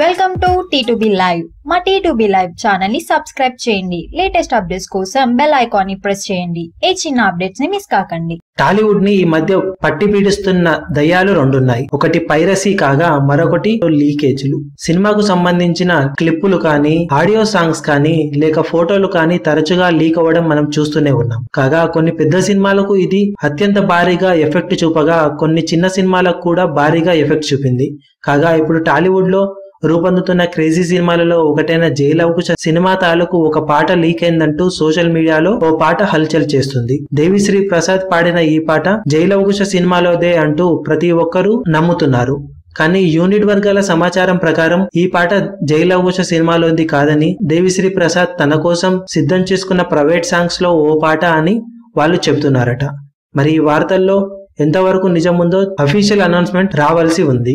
Welcome to T two B live మా T two B live ఛానల్ని subscribe చేయండి. Latest updates కోసం bell ఐకాన్ని ప్రెస్ చేయండి. ఏ చిన్న అప్డేట్స్ని మిస్ కాకండి. టాలీవుడ్ని ఈ మధ్య పట్టి పీడిస్తున్న దయ్యాలు రెండున్నాయి. ఒకటి పైరసీ కాగా మరొకటి లీకేజీలు సినిమాకు సంబంధించిన క్లిప్పులు కానీ ఆడియో సాంగ్స్ కానీ లేక ఫోటోలు కానీ తరచుగా లీక్ అవ్వడం మనం చూస్తూనే ఉన్నాం. కాగా కొన్ని పెద్ద సినిమాలకు ఇది అత్యంత భారీగా ఎఫెక్ట్ చూపగా కొన్ని చిన్న సినిమాలకు కూడా భారీగా ఎఫెక్ట్ చూపింది. కాగా ఇప్పుడు టాలీవుడ్లో రూపొందుతున్న క్రేజీ సినిమాలలో ఒకటైన జైలవకుశ సినిమా తాలూకు ఒక పాట లీక్ అయిందంటూ సోషల్ మీడియాలో ఓ పాట హల్చల్ చేస్తుంది. దేవిశ్రీ ప్రసాద్ పాడిన ఈ పాట జైలవకుశ సినిమాలోదే అంటూ ప్రతి ఒక్కరూ నమ్ముతున్నారు. కానీ యూనిట్ వర్గాల సమాచారం ప్రకారం ఈ పాట జైలవకుశ సినిమాలోది కాదని దేవిశ్రీ ప్రసాద్ తన కోసం సిద్ధం చేసుకున్న ప్రైవేట్ సాంగ్స్లో ఓ పాట అని వాళ్ళు చెబుతున్నారట. మరి ఈ వార్తల్లో ఎంతవరకు నిజముందో అఫీషియల్ అనౌన్స్మెంట్ రావాల్సి ఉంది.